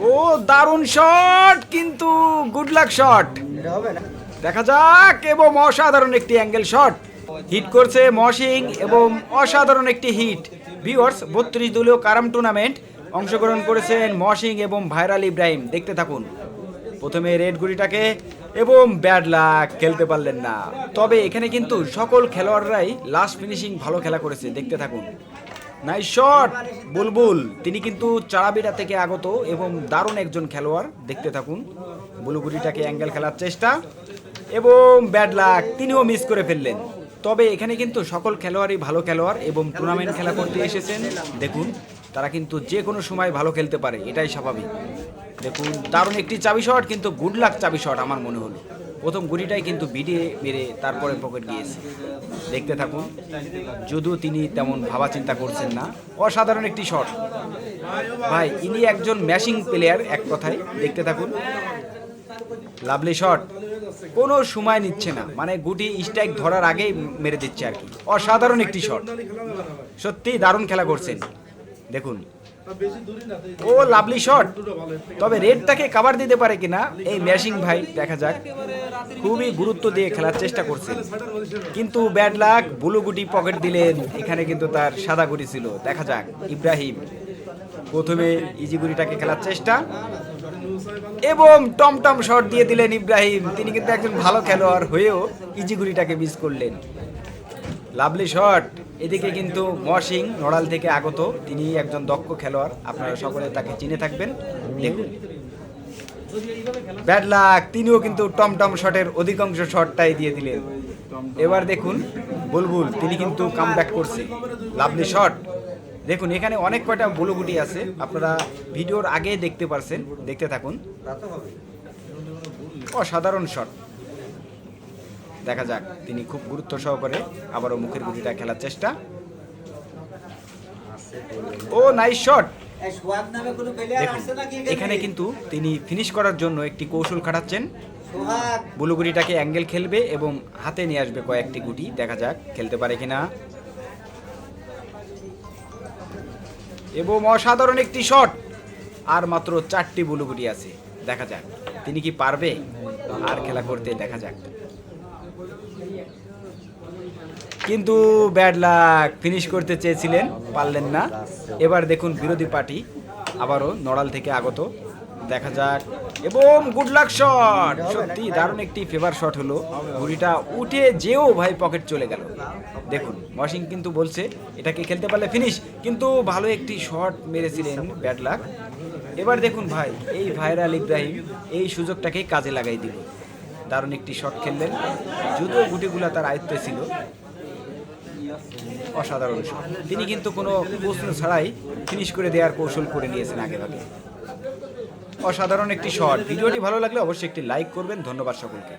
ও, দারুণ শট কিন্তু good luck shot দেখা যাক, এবং অসাধারণ একটি অ্যাঙ্গেল শট হিট করছে মশিং এবং অসাধারণ একটি হিট ভিউয়ার্স বত্রিশ দলীয় কারাম টুর্নামেন্ট অংশগ্রহণ করেছেন মশিং এবং ভাইরাল ইব্রাহিম। দেখতে থাকুন। প্রথমে রেড গুড়িটাকে এবং ব্যাড লাক খেলতে পারলেন না। তবে এখানে কিন্তু সকল খেলোয়াড়রাই লাস্ট ফিনিশিং ভালো খেলা করেছে। দেখতে থাকুন। নাইস শট বুলবুল, তিনি কিন্তু চারাবিড়া থেকে আগত এবং দারুণ একজন খেলোয়াড়। দেখতে থাকুন বুলুগুড়িটাকে অ্যাঙ্গেল খেলার চেষ্টা এবং ব্যাড লাক, তিনিও মিস করে ফেললেন। তবে এখানে কিন্তু সকল খেলোয়াড়ই ভালো খেলোয়াড় এবং টুর্নামেন্ট খেলা করতে এসেছেন। দেখুন, তারা কিন্তু যে কোনো সময় ভালো খেলতে পারে, এটাই স্বাভাবিক। দেখুন, দারুণ একটি চাবি শট কিন্তু গুড লাক চাবি শট আমার মনে হলো। প্রথম গুড়িটাই কিন্তু বিডিয়ে মেরে তারপরে পকেট গিয়েছে দেখতে থাকুন, যদিও তিনি তেমন ভাবা চিন্তা করছেন না। অসাধারণ একটি শট। ভাই, ইনি একজন ম্যাশিং প্লেয়ার এক কথায়, দেখতে থাকুন। লাভলি শট কোনো সময় নিচ্ছে না। মানে গুটি স্ট্রাইক ধরার আগেই মেরে দিচ্ছে আর কি। অসাধারণ একটি শট সত্যি দারুণ খেলা করছেন। দেখুন। ও লাভলি শট তবে রেডটাকে কাভার দিতে পারে কিনা এই ম্যাশিং ভাই দেখা যাক। খুবই গুরুত্ব দিয়ে খেলার চেষ্টা করছেন। কিন্তু ব্যাড লাক ব্লু গুটি পকেট দিলেন। এখানে কিন্তু তার সাদা গুটি ছিল। দেখা যাক ইব্রাহিম প্রথমে ইজি গুটিটাকে খেলার চেষ্টা এবং টমটম শট দিয়ে দিলেন ইব্রাহিম। তিনি কিন্তু একজন ভালো খেলোয়াড় হয়েও ইজি গুটিটাকে মিস করলেন। Lovely shot. এদিকে কিন্তু মশিং নড়াল থেকে আগত। তিনি একজন দক্ষ খেলোয়াড়। আপনারা সকলে তাকে চিনে থাকবেন। দেখুন। Bad luck. তিনিও কিন্তু টমটম শটের অধিকাংশ শটটাই দিয়ে দিলেন। এবার দেখুন, বুলবুল, তিনি কিন্তু কাম ব্যাক করছে। Lovely shot. দেখুন, এখানে অনেক কয়টা বুলুগুটি আছে। আপনারা ভিডিওর আগে দেখতে পারছেন। দেখতে থাকুন। অসাধারণ শট। দেখা যাক। তিনি খুব গুরুত্ব সহকারে আবারও মুখের গুটিটা খেলার চেষ্টা। ও নাইস শট এখানে কিন্তু তিনি ফিনিশ করার জন্য একটি কৌশল খাটাচ্ছেন। বুলুগুড়িটাকে অ্যাঙ্গেল খেলবে এবং হাতে নিয়ে আসবে কয়েকটি গুটি। দেখা যাক, খেলতে পারে কিনা। এবং অসাধারণ একটি শট আর মাত্র চারটি বুলুগুটি আছে। দেখা যাক, তিনি কি পারবে? আর খেলা করতে দেখা যাক। কিন্তু ব্যাড লাক ফিনিশ করতে চেয়েছিলেন, পারলেন না। এবার দেখুন বিরোধী পার্টি আবারও নড়াল থেকে আগত। দেখা যাক। এবং গুড লাক শট সত্যি দারুণ একটি ফেভার শট হলো। ঘুড়িটা উঠে যেও ভাই পকেট চলে গেল। দেখুন ওয়াশিং কিন্তু বলছে, এটাকে খেলতে পারলে ফিনিশ কিন্তু ভালো একটি শট মেরেছিলেন ব্যাড লাক এবার দেখুন ভাই, এই ভাইরাল ইব্রাহিম, এই সুযোগটাকে কাজে লাগাই দিল। দারুণ একটি শট খেললেন। যদিও গুটিগুলা তার আয়ত্তে ছিল। অসাধারণ শট তিনি কিন্তু কোনো প্রশ্ন ছাড়াই ফিনিশ করে দেওয়ার কৌশল করে নিয়েছেন আগে। ভাগে অসাধারণ একটি শট ভিডিওটি ভালো লাগলে অবশ্যই একটি লাইক করবেন। ধন্যবাদ সকলকে।